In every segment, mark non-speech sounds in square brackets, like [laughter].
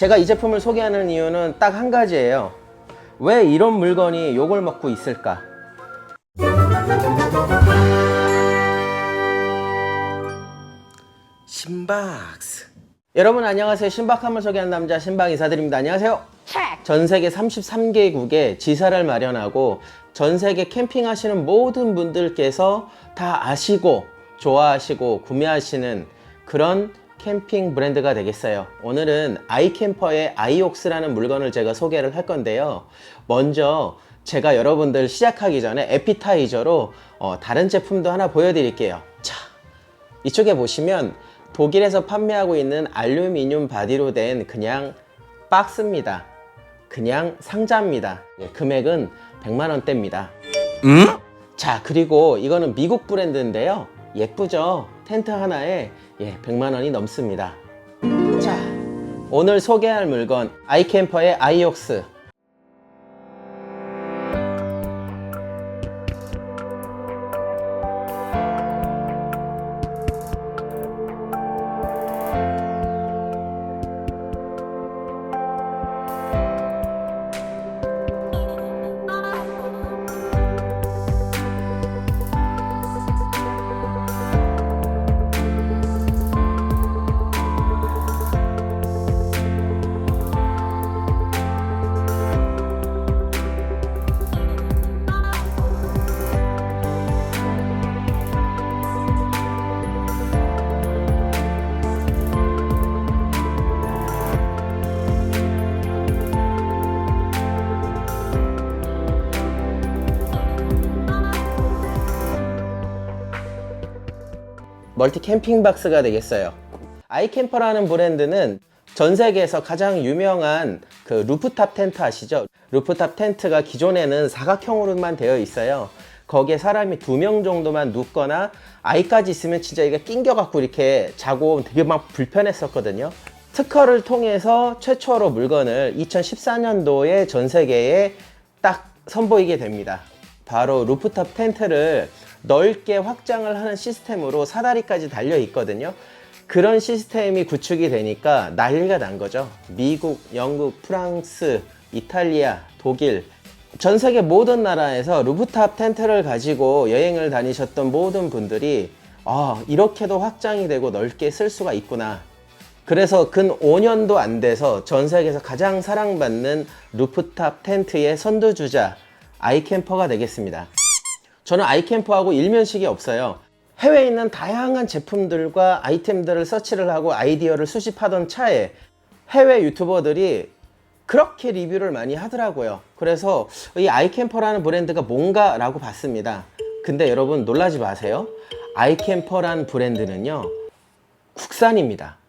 제가 이 제품을 소개하는 이유는 딱 한 가지예요. 왜 이런 물건이 욕을 먹고 있을까? 신박스. 여러분 안녕하세요. 신박함을 소개하는 남자 신박 인사드립니다. 안녕하세요. 전 세계 33개국에 지사를 마련하고 전 세계 캠핑하시는 모든 분들께서 다 아시고 좋아하시고 구매하시는 그런 캠핑 브랜드가 되겠어요. 오늘은 아이캠퍼의 아이옥스라는 물건을 제가 소개를 할 건데요. 먼저 제가 여러분들 시작하기 전에 에피타이저로 어, 다른 제품도 하나 보여드릴게요. 자, 이쪽에 보시면 독일에서 판매하고 있는 알루미늄 바디로 된 그냥 박스입니다. 그냥 상자입니다. 예, 금액은 100만 원대입니다. 자, 그리고 이거는 미국 브랜드인데요. 예쁘죠? 텐트 하나에 예, 100만 원이 넘습니다. 자, 오늘 소개할 물건 아이캠퍼의 아이옥스 멀티 캠핑 박스가 되겠어요. 아이캠퍼라는 브랜드는 전 세계에서 가장 유명한 그 루프탑 텐트 아시죠? 루프탑 텐트가 기존에는 사각형으로만 되어 있어요. 거기에 사람이 두 명 정도만 눕거나 아이까지 있으면 진짜 이게 낑겨갖고 이렇게 자고 되게 막 불편했었거든요. 특허를 통해서 최초로 물건을 2014년도에 전 세계에 딱 선보이게 됩니다. 바로 루프탑 텐트를 넓게 확장을 하는 시스템으로 사다리까지 달려 있거든요. 그런 시스템이 구축이 되니까 난리가 난 거죠. 미국, 영국, 프랑스, 이탈리아, 독일 전 세계 모든 나라에서 루프탑 텐트를 가지고 여행을 다니셨던 모든 분들이 아, 이렇게도 확장이 되고 넓게 쓸 수가 있구나. 그래서 근 5년도 안 돼서 전 세계에서 가장 사랑받는 루프탑 텐트의 선두주자 아이캠퍼가 되겠습니다. 저는 아이캠퍼하고 일면식이 없어요. 해외에 있는 다양한 제품들과 아이템들을 서치를 하고 아이디어를 수집하던 차에 해외 유튜버들이 그렇게 리뷰를 많이 하더라고요. 그래서 이 아이캠퍼라는 브랜드가 뭔가 라고 봤습니다. 근데 여러분 놀라지 마세요. 아이캠퍼란 브랜드는요, 국산입니다.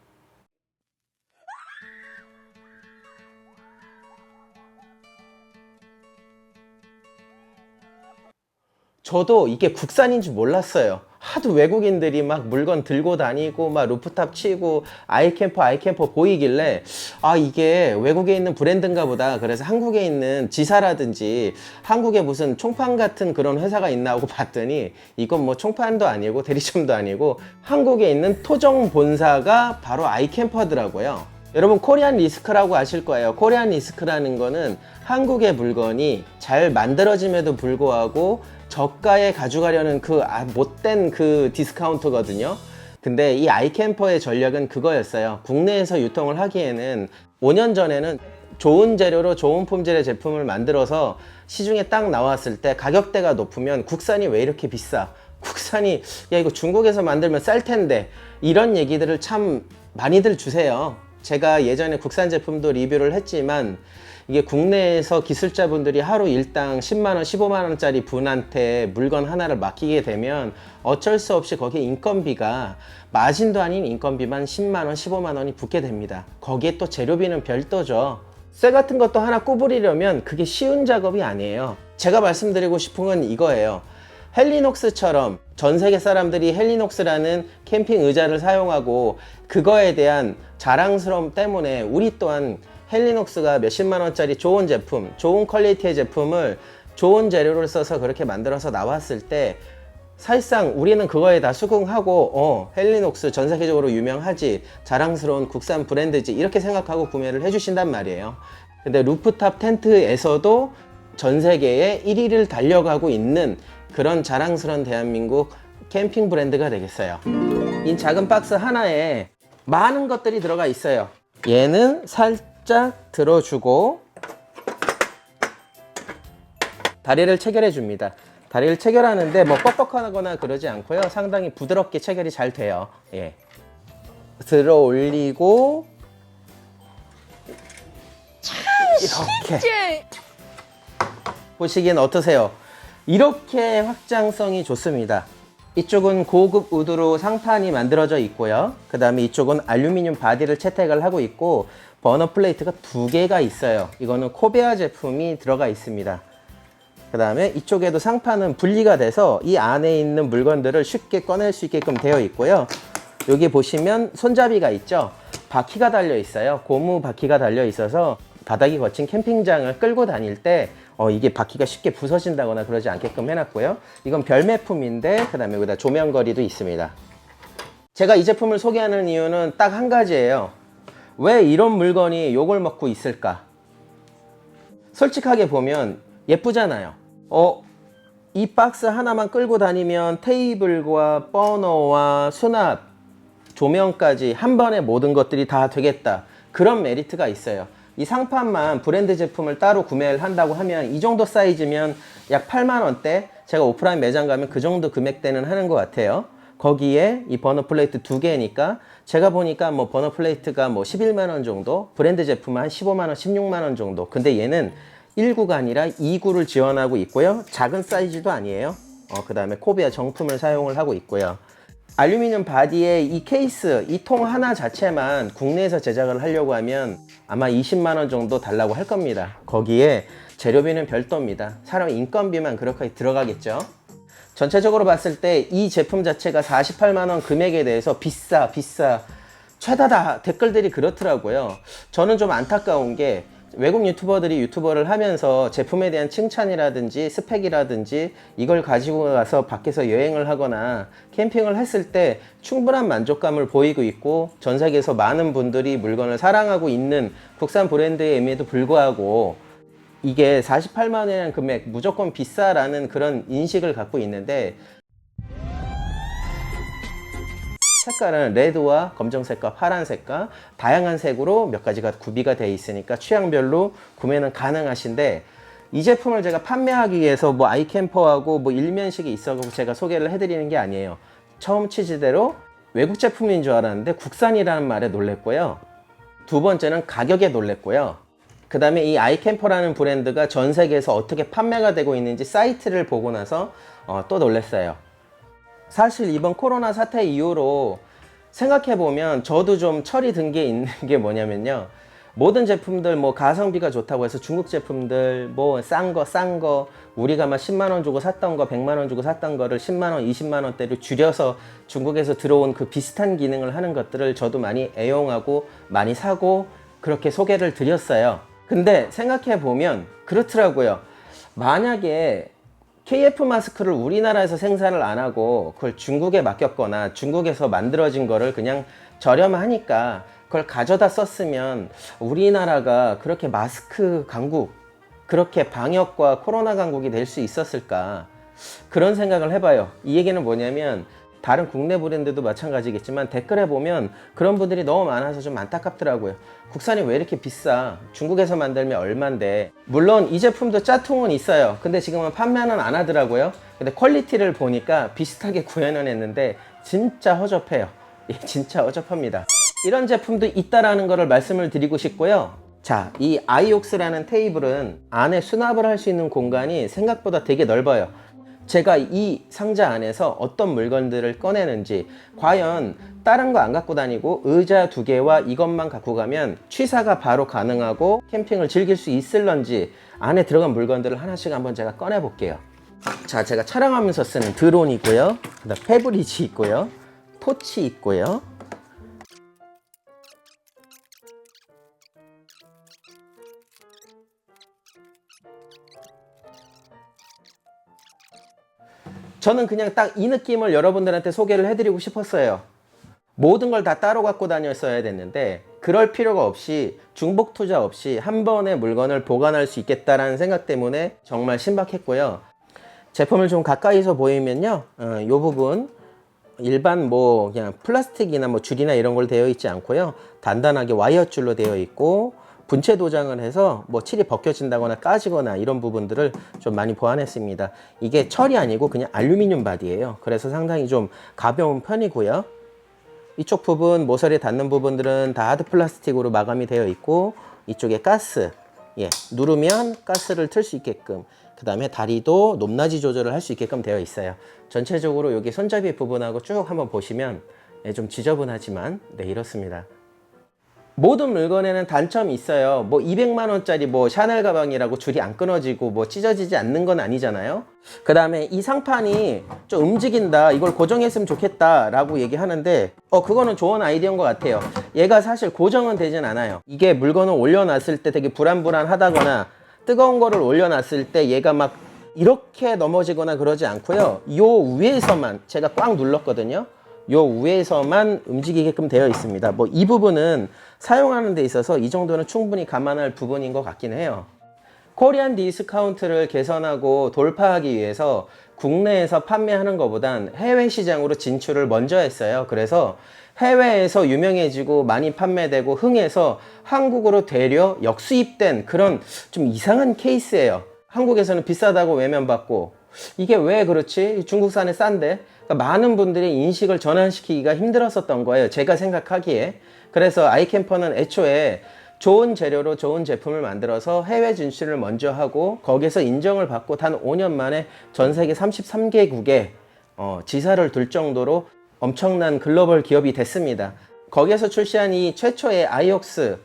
저도 이게 국산인 줄 몰랐어요. 하도 외국인들이 막 물건 들고 다니고 막 루프탑 치고 아이캠퍼 아이캠퍼 보이길래 아 이게 외국에 있는 브랜드인가 보다. 그래서 한국에 있는 지사라든지 한국에 무슨 총판 같은 그런 회사가 있나 하고 봤더니 이건 뭐 총판도 아니고 대리점도 아니고 한국에 있는 토정 본사가 바로 아이캠퍼더라고요. 여러분 코리안 리스크라고 아실 거예요. 코리안 리스크라는 거는 한국의 물건이 잘 만들어짐에도 불구하고 저가에 가져가려는 그 아, 못된 그 디스카운트거든요. 근데 이 아이캠퍼의 전략은 그거였어요. 국내에서 유통을 하기에는 5년 전에는 좋은 재료로 좋은 품질의 제품을 만들어서 시중에 딱 나왔을 때 가격대가 높으면 국산이 왜 이렇게 비싸? 국산이 야 이거 중국에서 만들면 쌀 텐데 이런 얘기들을 참 많이들 주세요. 제가 예전에 국산 제품도 리뷰를 했지만 이게 국내에서 기술자분들이 하루 일당 10만원, 15만원짜리 분한테 물건 하나를 맡기게 되면 어쩔 수 없이 거기에 인건비가 마진도 아닌 인건비만 10만원, 15만원이 붙게 됩니다. 거기에 또 재료비는 별도죠. 쇠 같은 것도 하나 구부리려면 그게 쉬운 작업이 아니에요. 제가 말씀드리고 싶은 건 이거예요. 헬리녹스처럼 전 세계 사람들이 헬리녹스라는 캠핑 의자를 사용하고 그거에 대한 자랑스러움 때문에 우리 또한 헬리녹스가 몇십만 원짜리 좋은 제품, 좋은 퀄리티의 제품을 좋은 재료를 써서 그렇게 만들어서 나왔을 때 사실상 우리는 그거에 다 수긍하고 어 헬리녹스 전 세계적으로 유명하지 자랑스러운 국산 브랜드지 이렇게 생각하고 구매를 해주신단 말이에요. 근데 루프탑 텐트에서도 전 세계에 1위를 달려가고 있는 그런 자랑스러운 대한민국 캠핑 브랜드가 되겠어요. 이 작은 박스 하나에 많은 것들이 들어가 있어요. 얘는 살 짝 들어주고 다리를 체결해 줍니다. 다리를 체결하는데 뭐 뻑뻑하거나 그러지 않고요. 상당히 부드럽게 체결이 잘 돼요. 예. 들어 올리고 이렇게 보시기엔 어떠세요? 이렇게 확장성이 좋습니다. 이쪽은 고급 우드로 상판이 만들어져 있고요. 그 다음에 이쪽은 알루미늄 바디를 채택을 하고 있고 버너 플레이트가 두 개가 있어요. 이거는 코베아 제품이 들어가 있습니다. 그 다음에 이쪽에도 상판은 분리가 돼서 이 안에 있는 물건들을 쉽게 꺼낼 수 있게끔 되어 있고요. 여기 보시면 손잡이가 있죠. 바퀴가 달려 있어요. 고무 바퀴가 달려 있어서 바닥이 거친 캠핑장을 끌고 다닐 때 어, 이게 바퀴가 쉽게 부서진다거나 그러지 않게끔 해놨고요. 이건 별매품인데 그 다음에 여기다 조명거리도 있습니다. 제가 이 제품을 소개하는 이유는 딱 한 가지예요. 왜 이런 물건이 욕을 먹고 있을까? 솔직하게 보면 예쁘잖아요. 어, 이 박스 하나만 끌고 다니면 테이블과 버너와 수납, 조명까지 한 번에 모든 것들이 다 되겠다. 그런 메리트가 있어요. 이 상판만 브랜드 제품을 따로 구매를 한다고 하면 이 정도 사이즈면 약 8만 원대. 제가 오프라인 매장 가면 그 정도 금액대는 하는 것 같아요. 거기에 이 버너 플레이트 두 개니까 제가 보니까 뭐 버너 플레이트가 뭐 11만 원 정도, 브랜드 제품은 한 15만 원, 16만 원 정도. 근데 얘는 1구가 아니라 2구를 지원하고 있고요. 작은 사이즈도 아니에요. 어, 그 다음에 코비아 정품을 사용을 하고 있고요. 알루미늄 바디의 이 케이스, 이 통 하나 자체만 국내에서 제작을 하려고 하면 아마 20만 원 정도 달라고 할 겁니다. 거기에 재료비는 별도입니다. 사람 인건비만 그렇게 들어가겠죠. 전체적으로 봤을 때 이 제품 자체가 48만 원 금액에 대해서 비싸 비싸 최다다 댓글들이 그렇더라고요. 저는 좀 안타까운 게 외국 유튜버들이 유튜버를 하면서 제품에 대한 칭찬이라든지 스펙이라든지 이걸 가지고 가서 밖에서 여행을 하거나 캠핑을 했을 때 충분한 만족감을 보이고 있고 전 세계에서 많은 분들이 물건을 사랑하고 있는 국산 브랜드임에도 불구하고 이게 48만 원이라는 금액 무조건 비싸라는 그런 인식을 갖고 있는데 색깔은 레드와 검정색과 파란색과 다양한 색으로 몇 가지가 구비가 되어 있으니까 취향별로 구매는 가능하신데 이 제품을 제가 판매하기 위해서 뭐 아이캠퍼하고 뭐 일면식이 있어서 제가 소개를 해드리는 게 아니에요. 처음 취지대로 외국 제품인 줄 알았는데 국산이라는 말에 놀랬고요. 두 번째는 가격에 놀랬고요. 그 다음에 이 아이캠퍼라는 브랜드가 전 세계에서 어떻게 판매가 되고 있는지 사이트를 보고 나서 어, 또 놀랐어요. 사실 이번 코로나 사태 이후로 생각해보면 저도 좀 철이 든 게 있는 [laughs] 게 뭐냐면요. 모든 제품들 뭐 가성비가 좋다고 해서 중국 제품들 뭐 싼 거 싼 거 우리가 막 10만 원 주고 샀던 거 100만 원 주고 샀던 거를 10만 원 20만 원대로 줄여서 중국에서 들어온 그 비슷한 기능을 하는 것들을 저도 많이 애용하고 많이 사고 그렇게 소개를 드렸어요. 근데 생각해 보면 그렇더라고요. 만약에 KF 마스크를 우리나라에서 생산을 안 하고 그걸 중국에 맡겼거나 중국에서 만들어진 거를 그냥 저렴하니까 그걸 가져다 썼으면 우리나라가 그렇게 마스크 강국, 그렇게 방역과 코로나 강국이 될 수 있었을까? 그런 생각을 해봐요. 이 얘기는 뭐냐면 다른 국내 브랜드도 마찬가지겠지만 댓글에 보면 그런 분들이 너무 많아서 좀 안타깝더라고요. 국산이 왜 이렇게 비싸? 중국에서 만들면 얼만데? 물론 이 제품도 짜통은 있어요. 근데 지금은 판매는 안 하더라고요. 근데 퀄리티를 보니까 비슷하게 [laughs] 구현을 했는데 진짜 허접해요. 예, 진짜 허접합니다. 이런 제품도 있다라는 것을 말씀을 드리고 싶고요. 자, 이 아이옥스라는 테이블은 안에 수납을 할 수 있는 공간이 생각보다 되게 넓어요. 제가 이 상자 안에서 어떤 물건들을 꺼내는지 과연 다른 거 안 갖고 다니고 의자 두 개와 이것만 갖고 가면 취사가 바로 가능하고 캠핑을 즐길 수 있을런지 안에 들어간 물건들을 하나씩 한번 제가 꺼내 볼게요. 자, 제가 촬영하면서 쓰는 드론이고요. 그다음 페브리지 있고요. 토치 있고요. 저는 그냥 딱 이 느낌을 여러분들한테 소개를 해드리고 싶었어요. 모든 걸 다 따로 갖고 다녔어야 됐는데 그럴 필요가 없이 중복 투자 없이 한 번에 물건을 보관할 수 있겠다라는 생각 때문에 정말 신박했고요. 제품을 좀 가까이서 보이면요, 어, 이 부분 일반 뭐 그냥 플라스틱이나 뭐 줄이나 이런 걸 되어 있지 않고요, 단단하게 와이어 줄로 되어 있고 분체 도장을 해서 뭐 칠이 벗겨진다거나 까지거나 이런 부분들을 좀 많이 보완했습니다. 이게 철이 아니고 그냥 알루미늄 바디예요. 그래서 상당히 좀 가벼운 편이고요. 이쪽 부분 모서리에 닿는 부분들은 다 하드 플라스틱으로 마감이 되어 있고 이쪽에 가스 예 누르면 가스를 틀 수 있게끔 그 다음에 다리도 높낮이 조절을 할 수 있게끔 되어 있어요 전체적으로 여기 손잡이 부분하고 쭉 한번 보시면 예, 좀 지저분하지만 네 이렇습니다 모든 물건에는 단점이 있어요. 뭐 200만 원짜리 뭐 샤넬 가방이라고 줄이 안 끊어지고 뭐 찢어지지 않는 건 아니잖아요. 그 다음에 이 상판이 좀 움직인다. 이걸 고정했으면 좋겠다라고 얘기하는데 어 그거는 좋은 아이디어인 것 같아요. 얘가 사실 고정은 되진 않아요. 이게 물건을 올려놨을 때 되게 불안불안하다거나 뜨거운 거를 올려놨을 때 얘가 막 이렇게 넘어지거나 그러지 않고요. 요 위에서만 제가 꽉 눌렀거든요. 요 위에서만 움직이게끔 되어 있습니다. 뭐 이 부분은 사용하는 데 있어서 이 정도는 충분히 감안할 부분인 것 같긴 해요. 코리안 디스카운트를 개선하고 돌파하기 위해서 국내에서 판매하는 것보단 해외 시장으로 진출을 먼저 했어요. 그래서 해외에서 유명해지고 많이 판매되고 흥해서 한국으로 되려 역수입된 그런 좀 이상한 케이스예요. 한국에서는 비싸다고 외면받고 이게 왜 그렇지? 중국산에 싼데? 그러니까 많은 분들이 인식을 전환시키기가 힘들었었던 거예요. 제가 생각하기에. 그래서 아이캠퍼는 애초에 좋은 재료로 좋은 제품을 만들어서 해외 진출을 먼저 하고 거기서 인정을 받고 단 5년 만에 전 세계 33개국에 어, 지사를 둘 정도로 엄청난 글로벌 기업이 됐습니다. 거기에서 출시한 이 최초의 아이옥스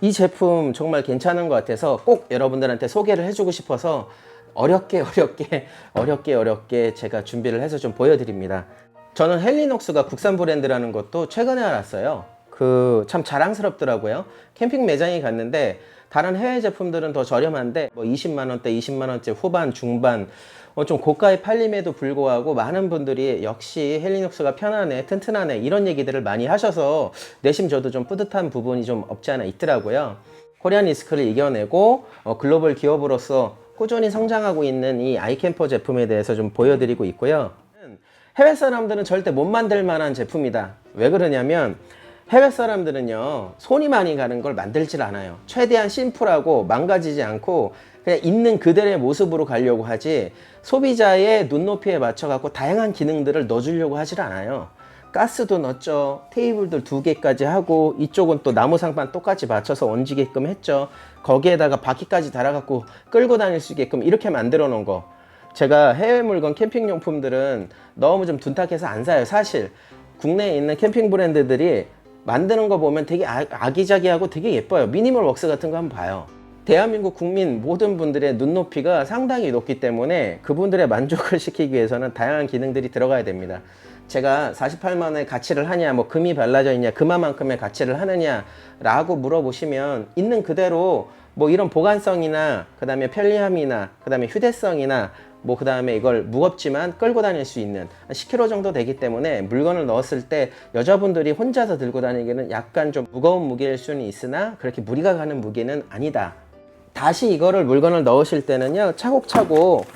이 제품 정말 괜찮은 것 같아서 꼭 여러분들한테 소개를 해주고 싶어서 어렵게 어렵게 어렵게 어렵게 제가 준비를 해서 좀 보여드립니다. 저는 헬리녹스가 국산 브랜드라는 것도 최근에 알았어요. 그 참 자랑스럽더라고요. 캠핑 매장에 갔는데 다른 해외 제품들은 더 저렴한데 뭐 20만 원대, 20만 원대 후반, 중반 어, 좀 고가에 팔림에도 불구하고 많은 분들이 역시 헬리녹스가 편하네, 튼튼하네 이런 얘기들을 많이 하셔서 내심 저도 좀 뿌듯한 부분이 좀 없지 않아 있더라고요. 코리안 리스크를 이겨내고 어, 글로벌 기업으로서 꾸준히 성장하고 있는 이 아이캠퍼 제품에 대해서 좀 보여드리고 있고요. 해외 사람들은 절대 못 만들 만한 제품이다. 왜 그러냐면 해외 사람들은요 손이 많이 가는 걸 만들질 않아요. 최대한 심플하고 망가지지 않고 그냥 있는 그대로의 모습으로 가려고 하지 소비자의 눈높이에 맞춰 갖고 다양한 기능들을 넣어주려고 하질 않아요. 가스도 넣었죠. 테이블들 두 개까지 하고 이쪽은 또 나무 상판 똑같이 맞춰서 얹기게끔 했죠. 거기에다가 바퀴까지 달아갖고 끌고 다닐 수 있게끔 이렇게 만들어 놓은 거. 제가 해외 물건 캠핑 용품들은 너무 좀 둔탁해서 안 사요. 사실 국내에 있는 캠핑 브랜드들이 만드는 거 보면 되게 아, 아기자기하고 되게 예뻐요. 미니멀 웍스 같은 거 한번 봐요. 대한민국 국민 모든 분들의 눈높이가 상당히 높기 때문에 그분들의 만족을 [laughs] 시키기 위해서는 다양한 기능들이 들어가야 됩니다. 제가 48만 원의 가치를 하냐, 뭐 금이 발라져 있냐, 그만큼의 가치를 하느냐라고 물어보시면 있는 그대로 뭐 이런 보관성이나 그다음에 편리함이나 그다음에 휴대성이나 뭐 그다음에 이걸 무겁지만 끌고 다닐 수 있는 한 10kg 정도 되기 때문에 물건을 넣었을 때 여자분들이 혼자서 들고 다니기는 약간 좀 무거운 무게일 수는 있으나 그렇게 무리가 가는 무게는 아니다. 다시 이거를 물건을 넣으실 때는요 차곡차곡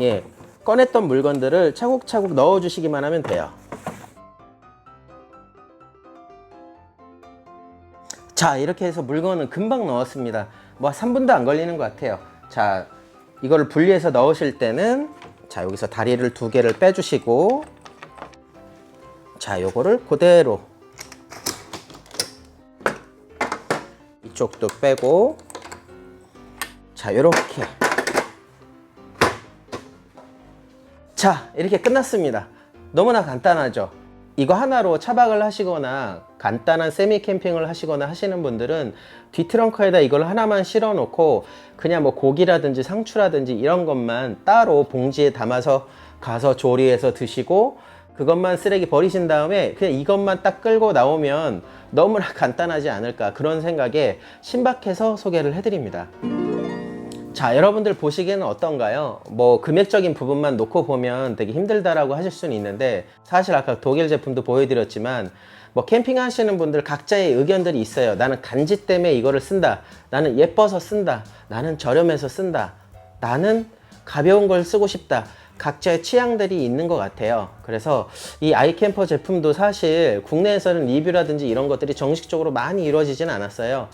예 꺼냈던 물건들을 차곡차곡 넣어 주시기만 하면 돼요 자 이렇게 해서 물건은 금방 넣었습니다. 뭐 3분도 안 걸리는 것 같아요. 자 이거를 분리해서 넣으실 때는 자 여기서 다리를 두 개를 빼주시고 자 요거를 그대로 이쪽도 빼고 자 요렇게. 자 이렇게 끝났습니다. 너무나 간단하죠? 이거 하나로 차박을 하시거나 간단한 세미 캠핑을 하시거나 하시는 분들은 뒤트렁크에다 이걸 하나만 실어 놓고 그냥 뭐 고기라든지 상추라든지 이런 것만 따로 봉지에 담아서 가서 조리해서 드시고 그것만 쓰레기 버리신 다음에 그냥 이것만 딱 끌고 나오면 너무나 [laughs] 간단하지 않을까 그런 생각에 신박해서 소개를 해드립니다. 자, 여러분들 보시기에는 어떤가요? 뭐 금액적인 부분만 놓고 보면 되게 힘들다라고 하실 수는 있는데 사실 아까 독일 제품도 보여드렸지만 뭐 캠핑 하시는 분들 각자의 의견들이 있어요. 나는 간지 때문에 이거를 쓴다. 나는 예뻐서 쓴다. 나는 저렴해서 쓴다. 나는 가벼운 걸 쓰고 싶다. 각자의 취향들이 있는 것 같아요. 그래서 이 아이캠퍼 제품도 사실 국내에서는 리뷰라든지 이런 것들이 정식적으로 많이 이루어지진 않았어요.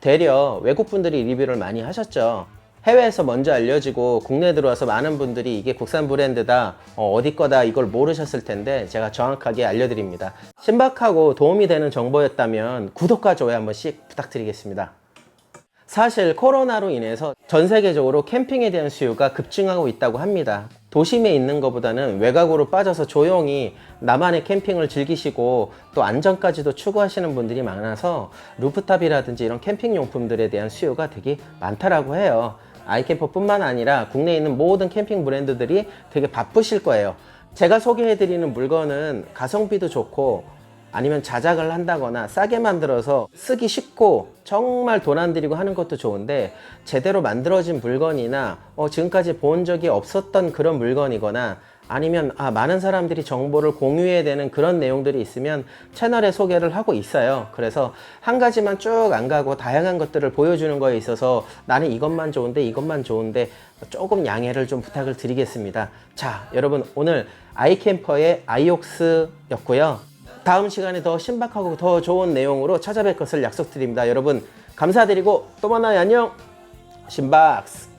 되려 외국 분들이 리뷰를 많이 하셨죠. 해외에서 먼저 알려지고 국내에 들어와서 많은 분들이 이게 국산 브랜드다, 어, 디 거다 이걸 모르셨을 텐데 제가 정확하게 알려드립니다. 신박하고 도움이 되는 정보였다면 구독과 좋아요 한 번씩 부탁드리겠습니다. 사실 코로나로 인해서 전 세계적으로 캠핑에 대한 수요가 급증하고 있다고 합니다. 도심에 있는 것보다는 외곽으로 빠져서 조용히 나만의 캠핑을 즐기시고 또 안전까지도 추구하시는 분들이 많아서 루프탑이라든지 이런 캠핑 용품들에 대한 수요가 되게 많다라고 해요. 아이캠퍼뿐만 아니라 국내에 있는 모든 캠핑 브랜드들이 되게 바쁘실 거예요. 제가 소개해드리는 물건은 가성비도 좋고 아니면 자작을 한다거나 싸게 만들어서 쓰기 쉽고 정말 돈 안 들이고 하는 것도 좋은데 제대로 만들어진 물건이나 어, 지금까지 본 적이 없었던 그런 물건이거나 아니면 아, 많은 사람들이 정보를 공유해야 되는 그런 내용들이 있으면 채널에 소개를 하고 있어요. 그래서 한 가지만 쭉 안 가고 다양한 것들을 보여주는 거에 있어서 나는 이것만 좋은데 이것만 좋은데 조금 양해를 좀 부탁을 드리겠습니다. 자, 여러분 오늘 아이캠퍼의 아이옥스였고요. 다음 시간에 더 신박하고 더 좋은 내용으로 찾아뵐 것을 약속드립니다. 여러분 감사드리고 또 만나요. 안녕. 신박스.